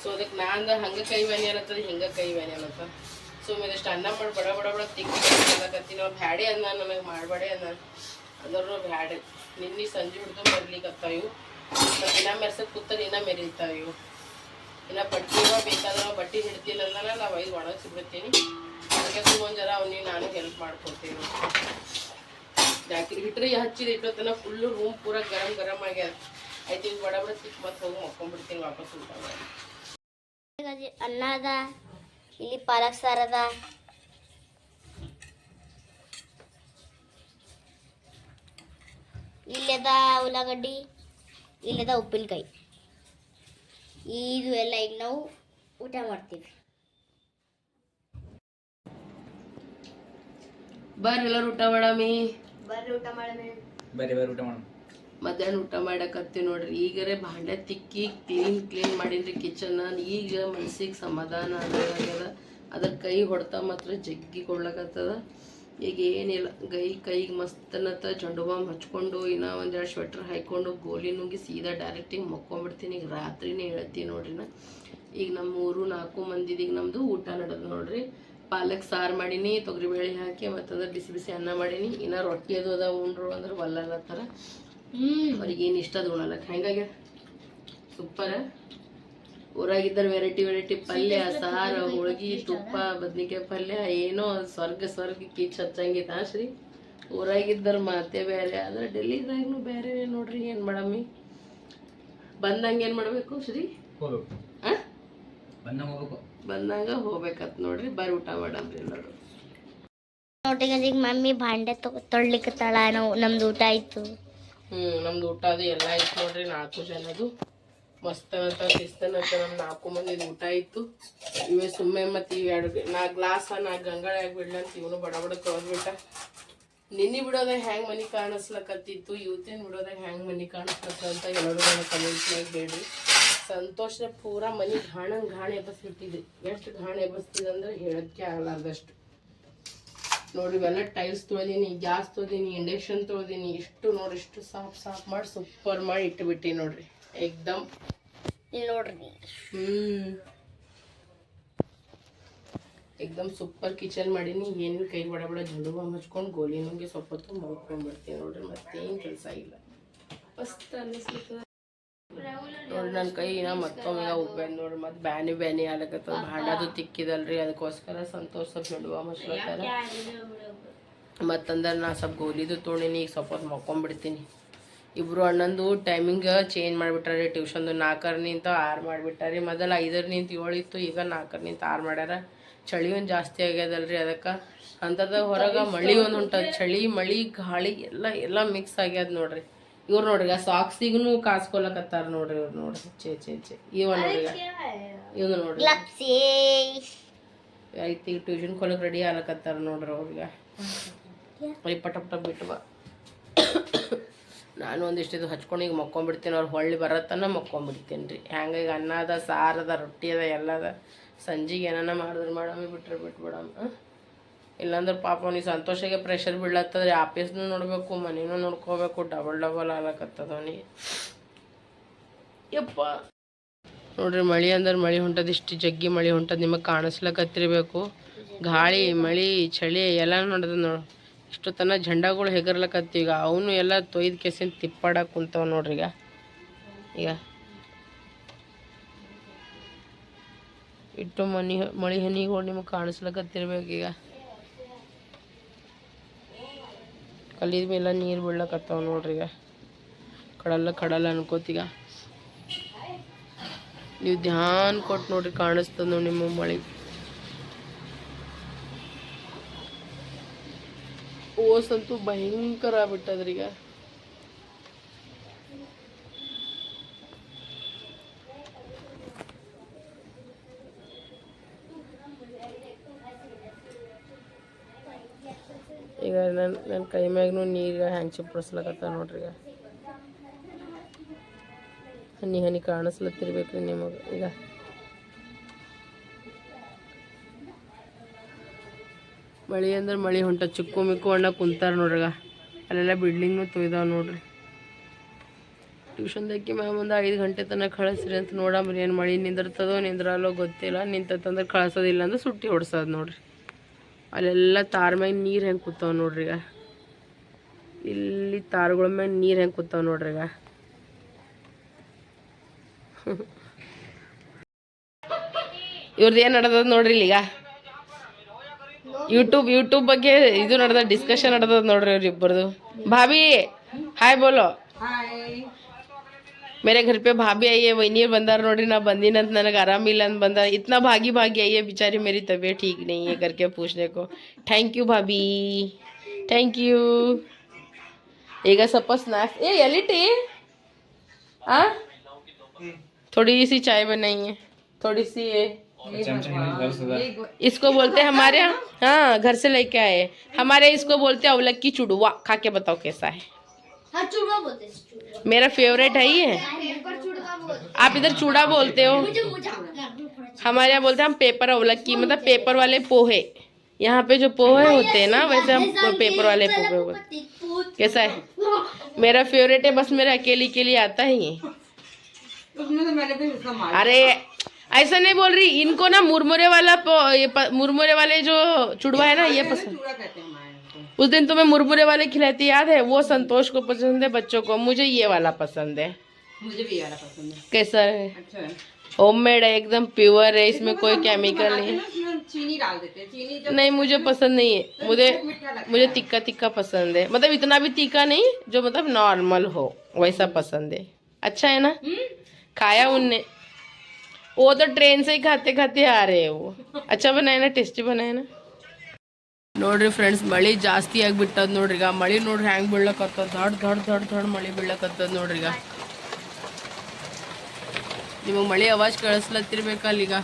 ಸೊ ಅದಕ್ಕೆ ನಾನು ಹಂಗೆ ಕೈ ಬ್ಯಾನಿ ಅನ್ನತ್ತದ ಹಿಂಗೆ ಕೈ ಬ್ಯಾನಿ ಅನ್ನತ್ತ ಸೊ ಇದಿಷ್ಟು ಅನ್ನ ಮಾಡಿ ಬಡ ಬಡ ಬಡ ತಿಕ್ಕತ್ತೀನಿ ನಾವು ಬ್ಯಾಡೆ ಅನ್ನ ನನಗೆ ಮಾಡಬೇಡಿ ಅನ್ನ. ಅಂದ್ರೂ ಬ್ಯಾಡೆ. ನಿನ್ನೆ ಸಂಜೆ ಹಿಡಿದು ಬರ್ಲಿಕ್ಕತ್ತಾವ ಇವು ಇನ್ನ ಮೆರ್ಸಕ್ಕೆ ಕೂತಲ್ಲಿ ಇನ್ನ ಮೆರಿತಾವ ಇವು ಇನ್ನ ಬಟ್ಟೆ ಬೇಕಾದ್ರೆ ಬಟ್ಟೆ ಹಿಡ್ತಿಲ್ಲ ಅಂದ್ರೆ ನಾವು ಐದು ಒಣಗಿಸ್ಬಿಡ್ತೀನಿ ಅದಕ್ಕೆ ಸುಮ್ಮನೆ ಜರ ಅವ್ನಿಗೆ ನಾನು ಹೆಲ್ಪ್ ಮಾಡ್ಕೊತೀನಿ ಜಾಕಿ ಹಿಟ್ರಿ ಹಚ್ಚಿದ ಇಟ್ಟೋತನ ಫುಲ್ಲು ರೂಮ್ ಪೂರ ಗರಂ ಗರಂ ಆಗ್ಯದ. ಆಯ್ತು ಈಗ ಬಡ ಬಡ ಸಿಕ್ಕ ಮತ್ತೆ ಹೋಗಿ ಮಕ್ಕೊಂಡ್ಬಿಡ್ತೀನಿ ವಾಪಸ್ ಊಟ ಮಾಡಿ. ಅನ್ನ ಅದ ಇಲ್ಲಿ ಪಾಲಕ್ ಸಾರ್ ಅದ. ಇಲ್ಲದ ಉಳ್ಳಾಗಡ್ಡಿ ಇಲ್ಲದ ಉಪ್ಪಿನಕಾಯಿ. ಇದು ಎಲ್ಲ ಈಗ ನಾವು ಊಟ ಮಾಡ್ತೀವಿ. ಬರ್ರಿ ಎಲ್ಲರೂ ಊಟ ಮಾಡಮಿ. ಬರ್ರಿ ಊಟ ಮಾಡೋಣ ಬೇರೆ ಬೇರೆ ಊಟ ಮಾಡೋಣ. ಮಧ್ಯಾಹ್ನ ಊಟ ಮಾಡಕತ್ತೀವಿ ನೋಡ್ರಿ ಈಗರೆ ಭಾಂಡೆ ತಿಕ್ಕಿ ಕ್ಲೀನ್ ಕ್ಲೀನ್ ಮಾಡಿನ್ರಿ ಕಿಚನ್ ಈಗ ಮನ್ಸಿಗೆ ಸಮಾಧಾನ ಅನ್ನೋದಾಗ್ಯದ ಅದ್ರ ಕೈ ಹೊಡೆತ ಮಾತ್ರ ಜಗ್ಗಿ ಕೊಡ್ಲಕತ್ತದ ಈಗ ಏನಿಲ್ಲ ಗೈ ಕೈಗೆ ಮಸ್ತನತ್ತ ಜಂಡು ಬಾಂಬ್ ಹಚ್ಕೊಂಡು ಇನ್ನೂ ಒಂದೆರಡು ಸ್ವೆಟ್ರ್ ಹಾಕ್ಕೊಂಡು ಗೋಲಿ ನುಂಗಿ ಸೀದಾ ಡೈರೆಕ್ಟಿಗೆ ಮಕ್ಕೊಂಬಿಡ್ತೀನಿ. ಈಗ ರಾತ್ರಿನೇ ಹೇಳ್ತೀನಿ ನೋಡ್ರಿ ನಾ ಈಗ ನಮ್ಮ ಮೂರು ನಾಲ್ಕು ಮಂದಿದೀಗ ನಮ್ಮದು ಊಟ ನಡೆದು ನೋಡ್ರಿ. ಪಾಲಕ್ ಸಾರು ಮಾಡೀನಿ ತೊಗರಿಬೇಳೆ ಹಾಕಿ ಮತ್ತಂದ್ರೆ ಬಿಸಿ ಬಿಸಿ ಅನ್ನ ಮಾಡೀನಿ. ಇನ್ನು ರೊಟ್ಟಿ ಅದು ಅದ ಉಂಡ್ರು ಅಂದ್ರೆ ಒಲ್ಲಲ್ಲತ್ತಾರ ಅವ್ರಿಗೆ ಏನು ಇಷ್ಟ ಅದು ಉಣಲಕ್ಕ ಹೆಂಗಾಗ್ಯ? ಸೂಪರ. ಊರಾಗಿದ್ದರೆ ವೆರೈಟಿ ವೆರೈಟಿ ಪಲ್ಯ ಸಾರು ಹೋಳ್ಗಿ ತುಪ್ಪ ಬದ್ನಿಕಾಯಿ ಪಲ್ಯ ಏನೋ ಸ್ವರ್ಗ ಸ್ವರ್ಗ ಕಿಚ್ ಹಚ್ಚಂಗಿತ್ತ ಶ್ರೀ? ಊರಾಗಿದ್ದರೆ ಮಾತೆ ಬೇರೆ ಆದರೆ ಡೆಲ್ಲಿದಾಗೂ ಬೇರೆ ನೋಡ್ರಿ ಏನು ಮಾಡಮ್ಮಿ? ಬಂದಂಗೆ ಏನು ಮಾಡಬೇಕು ಶ್ರೀ? ಹಾಂ ಆ? ಬಂದ ಹೋಗ್ಬೇಕು. ಬಂದಂಗ ಹೋಗ್ಬೇಕತ್ ನೋಡ್ರಿ ಬರ್ ಊಟ ಮಾಡಮ್ರಿ ಎಲ್ಲರೂ. ನೋಟಿಗೆ ಈಗ ಮಮ್ಮಿ ಭಾಂಡೆ ತೊಳ್ಲಿಕ್ಕತ್ತಾಳ ನಾವು ನಮ್ದು ಊಟ ಆಯ್ತು. ಹ್ಮ್ ನಮ್ದು ಊಟ ಅದು ಎಲ್ಲ ಆಯ್ತು ನೋಡ್ರಿ ನಾಲ್ಕು ಜನದು. ಮಸ್ತ್ ಅಂತ ಶಿಸ್ತನ ಅಂತ ನಮ್ಮ ನಾಲ್ಕು ಮಂದಿ ಊಟ ಆಯ್ತು. ಇವೇ ಸುಮ್ಮನೆ ಮತ್ ಇವ್ ಎರಡು ನಾ ಗ್ಲಾಸ ನಾ ಗಂಗಾಳ ಆಗ್ಬಿಡ್ಲ ಅಂತ ಇವನು ಬಡ ಬಡ ತೊಳೆದ್ಬಿಟ್ಟ. ನಿನ್ನೆ ಬಿಡೋದ ಹ್ಯಾಂಗ್ ಮನಿ ಕಾಣಿಸ್ಲಕತ್ತಿತ್ತು ಇವತ್ತಿನ ಬಿಡೋದ ಹ್ಯಾಂಗ್ ಮನಿ ಕಾಣಿಸ್ಲಕ್ಕ ಅಂತ ಎಲ್ಲರೂ ಕಮೆಂಟ್ನಾಗ ಹೇಳ್ರಿ. ಸಂತೋಷ ಪೂರ ಮನಿ ಘಾಣೆ ಘಾಣ ಎಬ್ಬಸ್ಬಿಟ್ಟಿದ್ರಿ. ಎಷ್ಟು ಘಾಣ ಎಬ್ಬಸ್ತಿದ್ ಅಂದ್ರೆ ಹೇಳಕ್ಕೆ ಆಗಲಾರ್ದಷ್ಟು. ನೋಡಿ ಇವೆಲ್ಲ ಟೈಲ್ಸ್ ತೊಳೆದೀನಿ ಗ್ಯಾಸ್ ತೊಳೆದೀನಿ ಇಂಡಕ್ಷನ್ ತೊಳೆದೀನಿ ಇಷ್ಟು ನೋಡಿ ಇಷ್ಟು ಸಾಫ್ ಸಾಫ್ ಮಾಡಿ ಸೂಪರ್ ಮಾಡಿ ಇಟ್ಬಿಟ್ಟಿ ನೋಡ್ರಿ. ಎಕ್ದಮ್. ನೋಡ್ರಿ. ಹ್ಮ್. ಏಕ್ದಮ್ ಸೂಪರ್ ಕಿಚನ್ ಮಾಡೀನಿ. ಏನು ಕೈ ಬಡ ಬಡ ಜುಡುವ ಮಚ್ಕೊಂಡು ಹಚ್ಕೊಂಡು ಗೋಲಿ ನುಂಗಿ ಸ್ವಲ್ಪ ಹೊತ್ತು ಮಲ್ಕೊಂಡ್ಬಿಡ್ತೀನಿ ನೋಡ್ರಿ. ಮತ್ತೇನು ಕೆಲಸ ಇಲ್ಲ. ಮಸ್ತ್ ಅನ್ನಿಸ್ಲಿಕ್ಕೆ ನೋಡ್ರಿ ನನ್ನ ಕೈ ಇನ್ನ ಮತ್ತೊಮ್ಮೆ ಉಬ್ಬೆ ನೋಡ್ರಿ ಮತ್ತೆ ಬ್ಯಾನಿ ಬ್ಯಾನಿ ಆಗತ್ತ ಭಾಂಡದು ತಿಕ್ಕಿದಲ್ರಿ ಅದಕ್ಕೋಸ್ಕರ ಸಂತೋಷ ಸ್ವಲ್ಪ ಜಂಡು ಬಾಂಬ್ ಮತ್ತಂದ್ರೆ ನಾ ಸ್ವಲ್ಪ ಗೋಲಿದು ತೊಗೊಂಡಿನಿ ಈಗ ಸ್ವಲ್ಪ ಹೊತ್ತು ಮಕ್ಕೊಂಡ್ಬಿಡ್ತೀನಿ ಇಬ್ರು ಅಣ್ಣಂದು ಟೈಮಿಂಗ್ ಚೇಂಜ್ ಮಾಡಿಬಿಟ್ಟಾರೆ ಟ್ಯೂಷನ್ದು ನಾಲ್ಕರ ನಿಂತ ಆರು ಮಾಡಿಬಿಟ್ಟಾರೆ. ಮೊದಲು ಐದರ ನಿಂತ ಏಳು ಇತ್ತು ಈಗ ನಾಲ್ಕರ ನಿಂತ ಆರು ಮಾಡ್ಯಾರ. ಚಳಿ ಒಂದು ಜಾಸ್ತಿ ಆಗ್ಯದಲ್ರಿ ಅದಕ್ಕೆ. ಅಂಥದ್ದು ಹೊರಗೆ ಮಳಿ ಒಂದು ಉಂಟು ಚಳಿ ಮಳಿ ಗಾಳಿ ಎಲ್ಲ ಎಲ್ಲ ಮಿಕ್ಸ್ ಆಗ್ಯದ ನೋಡ್ರಿ. ಇವ್ರು ನೋಡ್ರಿ ಸಾಕ್ಸ್ ಸಾಕ್ಸಿಗೂ ಕಾಸ್ಕೊಲಕತ್ತಾರ ನೋಡ್ರಿ ಇವ್ರು ನೋಡ್ರಿ. ಚೇ ಚೇ ಚೇ ಇವ ನೋಡ್ರಿ ಇವ್ನು ನೋಡ್ರಿ. ಆಯ್ತು ಈಗ ಟ್ಯೂಷನ್ ಕೊಲಕ್ಕೆ ರೆಡಿ ಆಗ್ಲಕತ್ತಾರ ನೋಡ್ರಿ ಅವ್ರಿಗೆ. ಅಲ್ಲಿ ಪಟ ಪಟ ಬಿಟ್ಟು ಬಾ ನಾನು ಒಂದಿಷ್ಟು ಇದು ಹಚ್ಕೊಂಡು ಈಗ ಮಕ್ಕೊಂಬಿಡ್ತೀನಿ ಅವ್ರು ಹೊಳ್ಳಿ ಬರತ್ತನ ಮಕ್ಕೊಂಬಿಡ್ತೀನಿ ರೀ ಹ್ಯಾಂಗ ಈಗ ಅನ್ನ ಅದ ಸಾರದ ರೊಟ್ಟಿ ಅದ ಎಲ್ಲ ಅದ. ಸಂಜೆಗೆ ಏನಾನ ಮಾಡಿದ್ರೆ ಮಾಡಮ್ಮಿ ಬಿಟ್ರೆ ಬಿಟ್ಬಿಡಮ್ಮ ಇಲ್ಲಾಂದ್ರೆ ಪಾಪ ಅವ್ನಿಗೆ ಸಂತೋಷಕ್ಕೆ ಪ್ರೆಷರ್ ಬೀಳತ್ತದ್ರೆ ಆಫೀಸ್ನು ನೋಡಬೇಕು, ಮನೇನೂ ನೋಡ್ಕೋಬೇಕು ಡಬಲ್ ಡಬಲ್ ಆಗ್ಲಕತ್ತದ ಅವನಿಗೆ. ಯಪ್ಪ. ನೋಡ್ರಿ, ಮಳಿ ಅಂದ್ರೆ ಮಳಿ ಹೊಂಟದ, ಇಷ್ಟು ಜಗ್ಗಿ ಮಳಿ ಹೊಂಟದ, ನಿಮಗೆ ಕಾಣಿಸ್ಲಕತ್ತಿರ್ಬೇಕು. ಗಾಳಿ, ಮಳಿ, ಚಳಿ ಎಲ್ಲ ನೋಡದ ನೋಡು, ಇಷ್ಟು ತನ ಝಂಡಾಗಳು ಈಗ ಅವನು ಎಲ್ಲ ತೊಯ್ದು ಕೆಸಿನ ತಿಪ್ಪಾಡಕ್ಕೆ ಕುಂತಾವ ನೋಡ್ರಿ ಈಗ. ಈಗ. ಇಟ್ಟು ಮನಿ, ಮಳಿ ಹನಿಗಳು ನಿಮಗೆ ಕಾಣಿಸ್ಲಕತ್ತಿರ್ಬೇಕು ಈಗ. ಕಲ್ಲಿದ ಮೇಲೆ ನೀರು ಬೀಳಕತ್ತಾವ ನೋಡ್ರಿ ಈಗ. ಕಡಲ್ಲ ಕಡಲ್ಲ ಅನ್ಕೋತೀಗ ನೀವು ಧ್ಯಾನ್ ಕೊಟ್ಟು ನೋಡ್ರಿ ಕಾಣಿಸ್ತದ ನೋಡಿ ನಿಮ್ಮ ಮಳೆ. ಓಸಂತೂ ಭಯಂಕರ ಆಗ್ಬಿಟ್ಟದ್ರಿ ಈಗ ನನ್ನ ನನ್ನ ಕೈ ಮ್ಯಾಗ್ನು ನೀರು ಹ್ಯಾಂಗ್ ಚಿಪ್ಪಡಿಸ್ಲಕತ್ತ ನೋಡ್ರಿ ಈಗ. ಹನಿ ಹನಿ ಕಾಣಿಸ್ಲತ್ತಿರ್ಬೇಕ್ರಿ ನಿಮಗೆ ಈಗ. ಮಳೆ ಅಂದ್ರೆ ಮಳೆ ಹೊಂಟ ಚಿಕ್ಕು ಮಿಕ್ಕು ಅಣ್ಣ ಕುಂತಾರ ನೋಡ್ರಿಗ ಅಲ್ಲೆಲ್ಲ ಬಿಲ್ಡಿಂಗ್ನು ತೊಯ್ದಾವ ನೋಡ್ರಿ. ಟ್ಯೂಷನ್ದಕ್ಕೆ ಮ್ಯಾಮ್ ಒಂದು ಐದು ಗಂಟೆ ತನಕ ಕಳಿಸ್ರಿ ಅಂತ ನೋಡಾಮ್ರಿ ಏನು ಮಳೆ ನಿಂದಿರ್ತದೋ ನಿಂದ್ರಲ್ಲೋ ಗೊತ್ತಿಲ್ಲ. ನಿಂತಂದ್ರೆ ಕಳ್ಸೋದಿಲ್ಲ ಅಂದ್ರೆ ಸುಟ್ಟಿ ಹೊಡ್ಸೋದು ನೋಡ್ರಿ. ಅಲ್ಲೆಲ್ಲ ತಾರ್ ಮ್ಯಾಗ ನೀರು ಹೆಂಗೆ ಕೂತಾವ ನೋಡ್ರಿ ಈಗ. ಇಲ್ಲಿ ತಾರುಗಳ ಮ್ಯಾಗ ನೀರು ಹೆಂಗೆ ಕೂತಾವ ನೋಡ್ರಿ ಈಗ. ಇವ್ರದ್ದು ಏನು ನಡ್ದದ ನೋಡ್ರಿ ಇಲ್ಲಿಗ? ಯೂಟ್ಯೂಬ್ ಯೂಟ್ಯೂಬ್ ಬಗ್ಗೆ ಇದು ನಡೆದ ಡಿಸ್ಕಷನ್ ನಡೆದದ ನೋಡ್ರಿ ಇವ್ರಿಬ್ಬರದು ಭಾಭಿ ಹಾಯ್ ಬೋಲೋ. मेरे घर पे भाभी आई है वही बंदार नोड़ी ना बंदी न ನನಗೆ ಆರಾಮಿಲ್ಲ ಅಂತ ಬಂದ इतना भागी भागी आई है बेचारी मेरी तबीयत ठीक नहीं है करके पूछने को थैंक यू भाभी थैंक यू ಈಗ ಸ್ವಲ್ಪ ಸ್ನ್ಯಾಕ್ಸ್ ಏ ಎಲ್ಲಿಟ್ಟಿ ಆ थोड़ी सी चाय बनाई है थोड़ी सी ये इसको बोलते हैं हमारे यहाँ हाँ घर से लेके आए हमारे इसको बोलते हैं अवलक की चुड़वा खा के बताओ कैसा है हाँ चूड़ा बोलते हैं मेरा फेवरेट है ये। आप इधर चूड़ा बोलते हो? मुझे हमारे यहाँ बोलते हैं हम पेपर अवलक की मतलब पेपर वाले पोहे। यहाँ पे जो पोहे होते हैं ना वैसे हम पेपर वाले पोहे बोलते हैं। कैसा है? मेरा फेवरेट है बस मेरे अकेली के लिए आता है ये। अरे ऐसा नहीं बोल रही इनको ना मुरमुरे वाला ये मुरमुरे वाले जो चुड़वा है ना ये पसंद उस दिन तुम्हें मुरमुरे वाले खिलाती याद है? वो संतोष को पसंद है बच्चों को। मुझे ये वाला पसंद है। मुझे भी वाला पसंद है। कैसा है? अच्छा है। होममेड है एकदम प्योर है इसमें कोई केमिकल नहीं है। चीनी डाल देते हैं। चीनी नहीं मुझे पसंद नहीं है। मुझे मुझे तिक्का तिक्का पसंद है। मतलब इतना भी तीखा नहीं जो मतलब नॉर्मल हो वैसा पसंद है। अच्छा है ना? खाया उनने। वो तो ट्रेन से ही खाते खाते आ रहे हैं वो। अच्छा बनाए ना टेस्टी बनाए ना। ನೋಡ್ರಿ ಫ್ರೆಂಡ್ಸ್ ಮಳಿ ಜಾಸ್ತಿ ಆಗಿಬಿಟ್ಟದ ನೋಡ್ರಿ ಈಗ. ಮಳಿ ನೋಡ್ರಿ ಹ್ಯಾಂಗ ಬೀಳಕತ್ತದ. ದೊಡ್ಡ ದೊಡ್ಡ ದೊಡ್ಡ ದೊಡ್ಡ ಮಳಿ ಬೀಳಕತ್ತದ ನೋಡ್ರಿ ಈಗ. ನಿಮಗೆ ಮಳಿ ಅವಾಜ್ ಕಳಿಸ್ಲತ್ತಿರ್ಬೇಕಲ್ಲ ಈಗ.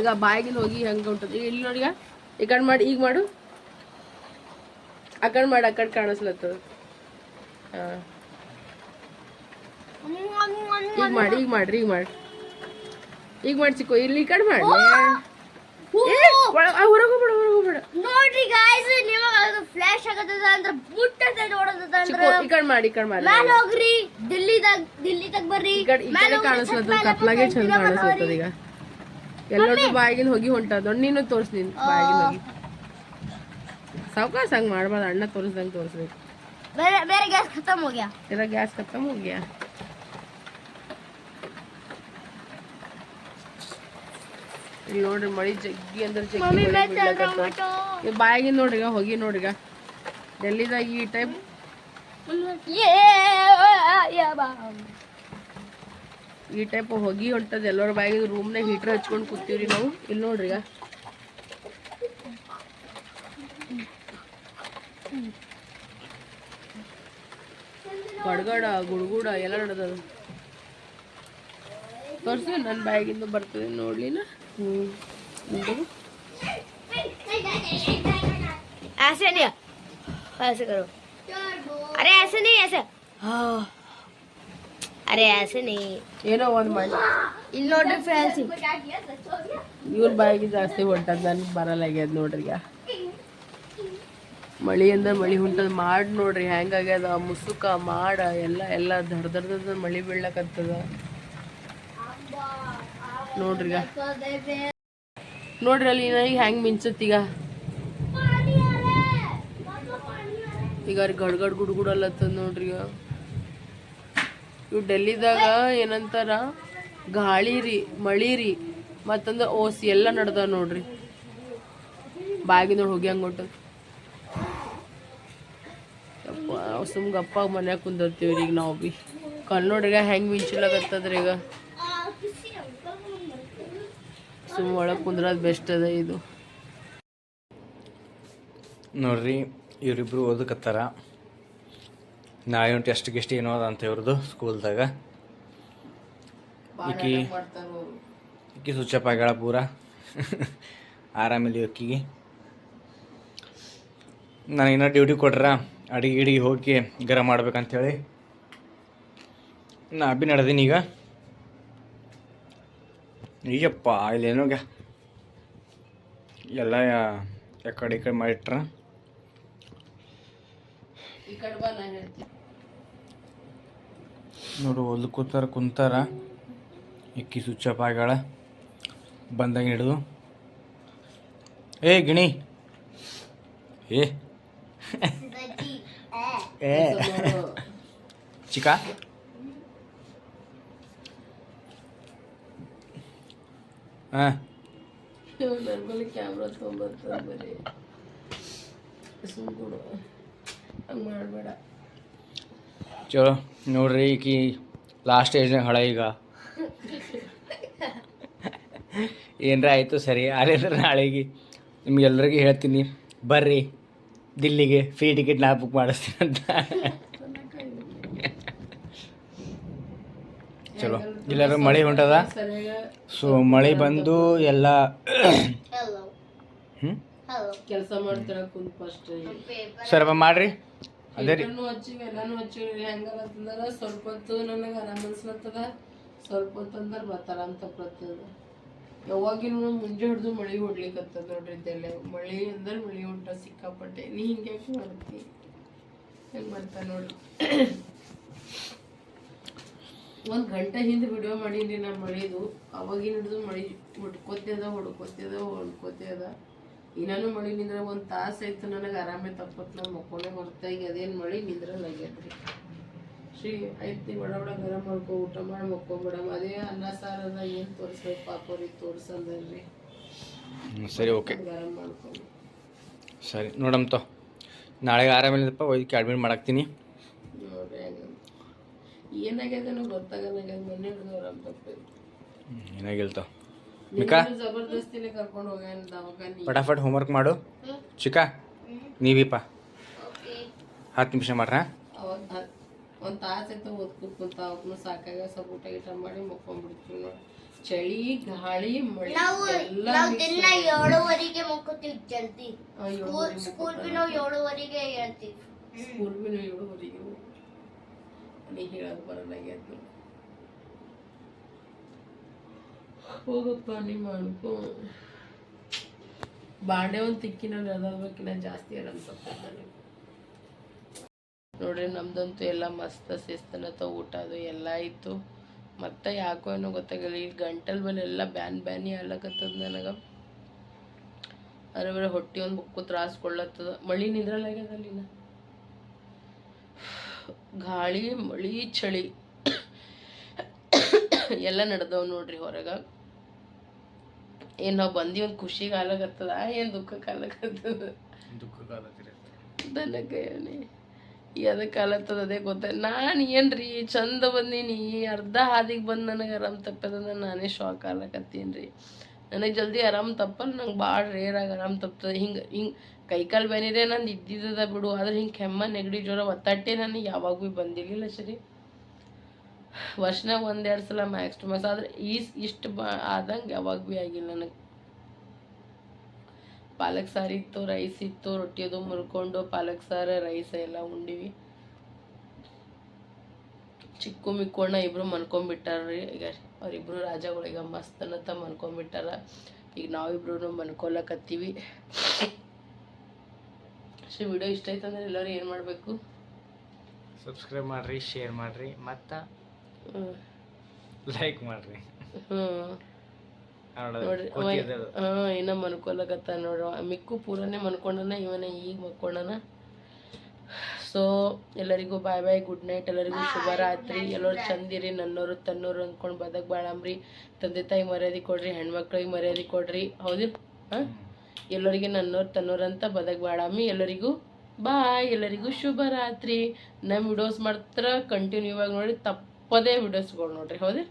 ಈಗ ಬಾಯಿಗಿನ ಹೋಗಿ ಹೆಂಗೆ ಈಗ ಇಲ್ಲಿ ನೋಡಿ ಈಗ. ಈ ಕಡೆ ಮಾಡಿ, ಈಗ ಮಾಡು. ಆ ಕಡೆ ಮಾಡಿ, ಆ ಕಡೆ ಕಾಣಿಸ್ಲತ್ತದ. ಈಗ ಮಾಡಿ ಈಗ ಮಾಡ್ರಿ ಈಗ ಮಾಡಿ. ಈಗ ಮಾಡಿ ಚಿಕ್ಕು ಇಲ್ಲಿ ಈ ಕಡೆ ಮಾಡಿ. ಹೊರಗೋಗ್ಬೇಡ ಹೊರಗೋಗ್ಬೇಡ ಗಾಯ್ಸ್ ನಿಮಗೆ ಈ ಮಾಡಿ ಈ ಮಾಡಿ. ಹೋಗ್ರಿ ದಿಲ್ಲಿದಾಗ ದಿಲ್ಲಿದಾಗ ಬರ್ರಿ. ಈ ಕಡೆ ಕತ್ಲಾಗೆ ಚಂದ ಕಾಣಿಸ್ತದ ಈಗ. ಎಲ್ಲರೂ ಬಾಯಿಗಿನ ಹೋಗಿ ಹೊಂಟದ ನೀನು ತೋರಿಸ್ ನೀನು ಬಾಯಿಗಿನ ಹೋಗಿ. ಸಾವ್ಕಾಸ ಹಂಗೆ ಮಾಡ್ಬಾರ್ದು ಅಣ್ಣ ತೋರ್ಸದಂಗೆ ತೋರಿಸ್ಬೇಕು. ಗ್ಯಾಸ್ ಖತಮ್ ಹೋಗ್ಯಾ? ಗ್ಯಾಸ್ ಖತಮ್ ಹೋಗ್ಯಾ? ಇಲ್ಲಿ ನೋಡ್ರಿ ಮಳಿ ಜಗ್ಗಿ ಅಂದ್ರೆ ಜಗ್ಗಿ ಬಾಯಿಗೆ ನೋಡ್ರಿ ಹೋಗಿ ನೋಡ್ರಿ ಡೆಲ್ಲಿದಾಗ ಈ ಟೈಪ್ ಈ ಟೈಪ್ ಹೋಗಿ ಹೊಂಟದ. ಎಲ್ಲರ ಬಾಯಿಗೆ ರೂಮ್ನಾಗ ಹೀಟರ್ ಹಚ್ಕೊಂಡು ಕೂತೀವ್ರಿ ನಾವು. ಇಲ್ಲಿ ನೋಡ್ರಿ ಗಡ್ಗಡ ಗುಡ್ಗುಡ ಎಲ್ಲ ನಡೆದದು. ತೋರಿಸಿ ನನ್ನ ಬ್ಯಾಗಿಂದ ಬರ್ತದೆ ನೋಡ್ಲಿನ. ऐसे नहीं ऐसे करो अरे ऐसे नहीं ऐसे हाँ अरे ऐसे नहीं ಏನೋ ಒಂದು ಮಾಡಿ ಇಲ್ಲಿ ನೋಡ್ರಿ ಫ್ರೆಂಡ್ಸ್ ಇವ್ರ ಬಾಯಿಗೆ ಜಾಸ್ತಿ ಹೊಂಟದ ನನಗೆ ಬರಲ್ಲಾಗ್ಯದ ನೋಡ್ರಿ ಈಗ ಮಳಿ ಅಂದ್ರೆ ಮಳಿ ಹೊಂಟದ ಮಾಡ್ ನೋಡ್ರಿ ಹೆಂಗಾಗ್ಯದ ಮುಸುಕ ಮಾಡ ಎಲ್ಲ ಎಲ್ಲ ದರ್ ದರ್ದ ಮಳಿ ಬೀಳಕತ್ತದ ನೋಡ್ರಿ ಈಗ. ನೋಡ್ರಿ ಅಲ್ಲಿ ಈಗ ಹೆಂಗ್ ಮಿಂಚತ್ತೀಗ ಈಗ. ಅವ್ರಿಗೆ ಗಡ್ಗಡ್ ಗುಡ್ಗುಡಲ್ಲತ್ತದ ನೋಡ್ರಿ ಈಗ. ಇವು ಡೆಲ್ಲಿದಾಗ ಏನಂತಾರ? ಗಾಳಿ ರೀ, ಮಳಿ ರೀ ಮತ್ತಂದ್ರೆ ಓಸಿ ಎಲ್ಲ ನಡ್ದ ನೋಡ್ರಿ. ಬಾಗಿನೊಳಗೆ ಹೋಗಿ ಹಂಗೆ ಸುಮ್ಗಪ್ಪ ಸುಮ್ ಮನ್ಯಾಗ ಕುಂದಿರ್ತೀವ್ರಿ ಈಗ ನಾವು ಬಿ. ನೋಡ್ರಿ ಹೆಂಗೆ ಮಿಂಚಲಾಗತ್ತದ್ರಿ ಈಗ. ಸುಮ್ ಒಳಗೆ ಕುಂದ್ರದ ಬೆಸ್ಟ್ ಅದ ಇದು. ನೋಡ್ರಿ ಇವರಿಬ್ರು ಓದಕತ್ತಾರ. ನಾಳೆ ಏನು ಟೆಸ್ಟ್ ಗೆಸ್ಟ್ ಏನೋ ಅದ ಅಂತ ಇವ್ರದ್ದು ಸ್ಕೂಲ್ದಾಗ ಈಕಿ ಈಕಿ ಸುಚ್ಚಪ್ಪ ಆಗ್ಯಾಳ ಪೂರ. ಆರಾಮಿಲ್ಲ ಅಕ್ಕಿಗೆ ಇನ್ನೂ ಡ್ಯೂಟಿ ಕೊಟ್ರ ಅಡಿಗೆ ಗಿಡಿಗೆ ಹೋಗಿ ಗರಂ ಮಾಡ್ಬೇಕಂತೇಳಿ. ನಾ ಅಬ್ಬಿ ನಡೆದೀನಿ ಈಗ. ಈಗಪ್ಪ ಇಲ್ಲೇನೋ ಗ್ಯಾ ಎಲ್ಲ ಎಕಡೆ ಈ ಕಡೆ ಮಾಡಿಟ್ರ? ಈ ಕಡೆ ಮಾಡಿಟ್ರ ನೋಡು ಹೊಲ್ದು ಕೂತಾರ ಕುಂತಾರ. ಇಕ್ಕಿ ಸ್ವಿಚ್ ಆಫ್ ಆಗ್ಯಾಳ ಬಂದಾಗ ಹಿಡಿದು. ಏ ಗಿಣಿ. ಏ. ಏ. ಚಿಕ್ಕ ಹಾಂ ನನ್ನ ಬಳಿ ಕ್ಯಾಮ್ರಾ ತೊಗೊಂಬರ್ತದ ಬರೀ ಸುಮ್ ಕೊಡು ಹಂಗೆ ಮಾಡಬೇಡ ಚಲೋ ನೋಡ್ರಿ ಈಕಿ ಲಾಸ್ಟ್ ಏಜ್ನಾಗ ಹಳ ಈಗ ಏನರ ಆಯಿತು ಸರಿ ಅಲ್ಲಿಂದ್ರೆ ನಾಳೆಗೆ ನಿಮ್ಗೆಲ್ರಿಗೂ ಹೇಳ್ತೀನಿ ಬರ್ರಿ ದಿಲ್ಲಿಗೆ ಫ್ರೀ ಟಿಕೆಟ್ ನಾ ಬುಕ್ ಮಾಡಿಸ್ತೀನಿ ಅಂತ ಚಲೋ ಇಲ್ಲಾರ ಮಳೆ ಹೊಂಟದ ಸೊ ಮಳೆ ಬಂದು ಎಲ್ಲ ಹಲೋ ಹ್ಞೂ ಹಲೋ ಕೆಲಸ ಮಾಡ್ತಾರ ಕುಂತ್ ಫಸ್ಟ್ ಸ್ವಲ್ಪ ಮಾಡ್ರಿ. ಅದೇ ರೀ. ಎಲ್ಲಾನು ಹಚ್ಚಿವಿ ಎಲ್ಲಾನು ಹಚ್ಚಿವಿ. ಸ್ವಲ್ಪ ಹೊತ್ತು ನನಗೆ ಆರಾಮ ಅನ್ಸ್ಲತ್ತದ. ಸ್ವಲ್ಪ ಹೊತ್ತು ಅಂದ್ರೆ ಬರ್ತಾರ ಅಂತ ಬರ್ತದ ಯಾವಾಗಿನ ಮುಂಜೆ ಹಿಡಿದು ಮಳಿ ಹೊಡ್ಲಿಕತ್ತದ ನೋಡ್ರಿ ಇದೆಲ್ಲ. ಮಳಿ ಅಂದ್ರೆ ಮಳಿ ಹೊಂಟ ಸಿಕ್ಕಾಪಟ್ಟೆ. ನೀ ಹಿಂಗೆ ಮಾಡ್ತಿ? ಹೆಂಗೆ ಮಾಡ್ತಾ ನೋಡ್ರಿ? ಒಂದ್ ಗಂಟೆ ಹಿಂದೆ ವಿಡಿಯೋ ಮಾಡೀನಿ ನಾನು ಮಳಿದು. ಅವಾಗಿನ ಹಿಡಿದು ಮಳಿ ಹುಡ್ಕೋತೇದ ಹುಡ್ಕೋತ್ಯದ ಹೊಡ್ಕೋತ್ಯದ ಇನ್ನೂ ಮಳಿ ನಿಂದ್ರೆ ಒಂದು ತಾಸು ಆಯ್ತು ನನಗೆ ಆರಾಮೇ ತಪ್ಪತ್ ನಾನು ಮಕ್ಕೊಂಡೆ ಬರ್ತಾ ಈಗ ಅದೇನು ಮಳಿ ನಿಂದ್ರಲ್ಲಾಗ್ಯದ್ರಿ ಶ್ರೀ ಆಯ್ತು ಬಡ ಬಡ ಗರಂ ಮಾಡ್ಕೊ ಊಟ ಮಾಡಿ ಮಕ್ಕೊಂಬಿಡಮ್ಮ ಅದೇ ಅನ್ನ ಸಾರದ ಏನು ತೋರಿಸ್ಬೇಕು ಪಾಪ ಅವ್ರಿಗೆ ತೋರಿಸಂದ್ರಿ ಸರಿ ಓಕೆ. ಗರಂ ಮಾಡ್ಕೊಂಡು. ಸರಿ ನೋಡಮ್ತೋ ನಾಳೆಗೆ ಆರಾಮಿಲ್ಲದಪ್ಪ ಒಯ್ದಕ್ಕೆ ಅಡ್ಮಿಟ್ ಮಾಡಾಕ್ತೀನಿ. ಏನಾಗ್ಯದೇನೋ ಗೊತ್ತಾಗಲ್ಲಾಗ್ಯದ ಮನೆ ಕರ್ಕೊಂಡು ಹೋಗ್ಯಾನ ದವಾಖಾನಿ ಫಟಾಫಟ್ ಹೋಮ್ವರ್ಕ್ ಮಾಡು. ಚಿಕ್ಕ ನೀವಿಪ್ಪ ಹತ್ತು ನಿಮಿಷ ಮಾಡ್ರ? ಒಂದು ತಾಸು ಓದ್ಕೊತ ಕುಂತ ಅವಕ್ಕೂ ಸಾಕಾಗ ಸ್ವಲ್ಪ ಊಟ ಗೀಟ ಮಾಡಿ ಮುಕ್ಕೊಂಡ್ಬಿಡ್ತೀವಿ ನೋಡಿ. ಚಳಿ ಗಾಳಿ ಮಳೆ ನಾವು ನಾವು ದಿನ. ಏಳುವರೆಗೆ ಮುಕ್ಕೋತೀವಿ ಜಲ್ದಿ. ಸ್ಕೂಲ್ ಬಿ ನಾವು ಏಳುವರೆಗೆ ಹೇಳ್ತೀವಿ. ಸ್ಕೂಲ್ ಬಿನ ಏಳುವರೆಗೆ ನೀ ಹೇಳೋದು ಬರಲಾಗ್ಯದ ಹೋಗಪ್ಪ ನೀ ಮಾಡ್ಕೊ ಬಾಂಡೆ ಒಂದು ತಿಕ್ಕಿನಲ್ಲಿ ಅದಾದ್ಬೇಕಿನ್ನ ಜಾಸ್ತಿ ಅನ್ಸುತ್ತೆ ನನಗೆ ನೋಡ್ರಿ, ನಮ್ದಂತೂ ಎಲ್ಲ ಮಸ್ತ್ ಶಿಸ್ತನತ ಊಟ ಅದು ಎಲ್ಲ ಇತ್ತು. ಮತ್ತೆ ಯಾಕೋ ಏನೋ ಗೊತ್ತಾಗಲ್ಲ, ಈ ಗಂಟಲ್ ಮೇಲೆ ಎಲ್ಲ ಬ್ಯಾನ್ ಬ್ಯಾನಿ ಆಗ್ಲಕತ್ತದ ನನಗೆ. ಅದ್ರ ಮೇಲೆ ಹೊಟ್ಟೆ ಒಂದು ಬುಕ್ಕು ತ್ರಾಸ್ಕೊಳ್ಳತ್ತದ ಕೊಡ್ಲತ್ತದ ಮಳಿ ನಿಂದ್ರಲಾಗ್ಯದ ಅಲ್ಲಿನ? ಗಾಳಿ ಮಳಿ ಚಳಿ ಎಲ್ಲ ನಡೆದವ್ ನೋಡ್ರಿ ಹೊರಗೆ. ಏನು ನಾವು ಬಂದೀವಿ ಒಂದು ಖುಷಿ ಕಾಲಾಗತ್ತದ ಏನು ದುಃಖಕ್ಕೆ ಕಾಲಾಗತ್ತದ ದುಃಖ ಕಾಲ ಎದಕ್ಕೆ ಕಾಲತ್ತದ ಅದೇ ಗೊತ್ತ. ನಾನು ಏನ್ರಿ ಚಂದ ಬಂದೀನಿ. ಅರ್ಧ ಹಾದಿಗೆ ಬಂದು ನನಗೆ ಆರಾಮ್ ತಪ್ಪದ ನಾನೇ ಶಾಕ್ ಆಗ್ಲಕತ್ತೀನಿ ರೀ. ನನಗೆ ಜಲ್ದಿ ಆರಾಮ್ ತಪ್ಪಲ್ಲ ನಂಗೆ ಭಾಳ ರೇರಾಗಿ ಆರಾಮ್ ತಪ್ತದೆ. ಹಿಂಗೆ ಹಿಂಗೆ ಕೈಕಾಲು ಬೇನಿದೆ ನಂದು ಇದ್ದಿದ್ದದ ಬಿಡು, ಆದ್ರೆ ಹಿಂಗೆ ಕೆಮ್ಮ ನೆಗಡಿ ಜ್ವರ ಒತ್ತಟ್ಟೆ ನನಗೆ ಯಾವಾಗ ಭೀ ಬಂದಿರಲಿಲ್ಲ ಸರಿ ವರ್ಷನಾಗ ಒಂದೆರಡು ಸಲ ಮ್ಯಾಕ್ಸ್ ಟು ಮ್ಯಾಕ್ಸ್ ಆದ್ರೆ ಈ ಇಷ್ಟು ಬಾ ಆದಂಗೆ ಯಾವಾಗ ಭೀ ಆಗಿಲ್ಲ ನನಗೆ. ಪಾಲಕ್ ಸಾರು ಇತ್ತು, ರೈಸ್ ಇತ್ತು, ರೊಟ್ಟಿ ಅದು ಮುರ್ಕೊಂಡು ಪಾಲಕ್ ಸಾರು, ರೈಸ್ ಎಲ್ಲ ಉಂಡಿವಿ. ಚಿಕ್ಕು ಮಿಕ್ಕೋಣ ಇಬ್ರು ಮನ್ಕೊಂಡ್ಬಿಟ್ಟಾರ್ರಿ ಈಗ ಅವರಿಬ್ರು ರಾಜಗಳಿಗೆ ಮಸ್ತ್ ಅನ್ನತ್ತ ಮನ್ಕೊಂಡ್ಬಿಟ್ಟಾರ ಈಗ ನಾವಿಬ್ರು ಮನ್ಕೊಲಕತ್ತೀವಿ. ಸೊ ವಿಡಿಯೋ ಇಷ್ಟ ಆಯ್ತು ಅಂದ್ರೆ ಎಲ್ಲರೂ ಏನು ಮಾಡಬೇಕು? ಸಬ್ಸ್ಕ್ರೈಬ್ ಮಾಡ್ರಿ ಶೇರ್ ಮಾಡ್ರಿ ಮತ್ತು ಲೈಕ್ ಮಾಡ್ರಿ. ಹಾಂ ಇನ್ನ ಮನ್ಕೊಲಕತ್ತ ನೋಡ್ರಿ ಮಿಕ್ಕು ಪೂರನೇ ಮನ್ಕೊಂಡನ ಇವನ ಈಗ ಮಕ್ಕೊಂಡನ. ಸೊ ಎಲ್ಲರಿಗೂ ಬಾಯ್ ಬಾಯ್ ಗುಡ್ ನೈಟ್ ಎಲ್ಲರಿಗೂ ಶುಭರಾತ್ರಿ. ಎಲ್ಲರೂ ಚಂದಿರಿ ನನ್ನೋರು ತನ್ನೋರು ಅಂದ್ಕೊಂಡು ಬದಕ್ ಬಾಳಂಬ್ರಿ. ತಂದೆ ತಾಯಿ ಮರ್ಯಾದೆ ಕೊಡ್ರಿ ಹೆಣ್ಮಕ್ಳಿಗೆ ಮರ್ಯಾದೆ ಕೊಡ್ರಿ. ಹೌದಿಲ್? ಹಾಂ? ಎಲ್ಲರಿಗೆ ನನ್ನೋರು ತನ್ನೋರು ಅಂತ ಬದಕ್ ಬಾಳಮ್ಮಿ ಎಲ್ಲರಿಗೂ ಬಾಯ್. ಎಲ್ಲರಿಗೂ ಶುಭರಾತ್ರಿ ನಮ್ಮ ವಿಡಿಯೋಸ್ ಮಾತ್ರ ಕಂಟಿನ್ಯೂ ಆಗಿ ನೋಡಿ, ತಪ್ಪದೇ ವಿಡಿಯೋಸ್ಗಳು ನೋಡ್ರಿ. ಹೌದಿಲ್ಲ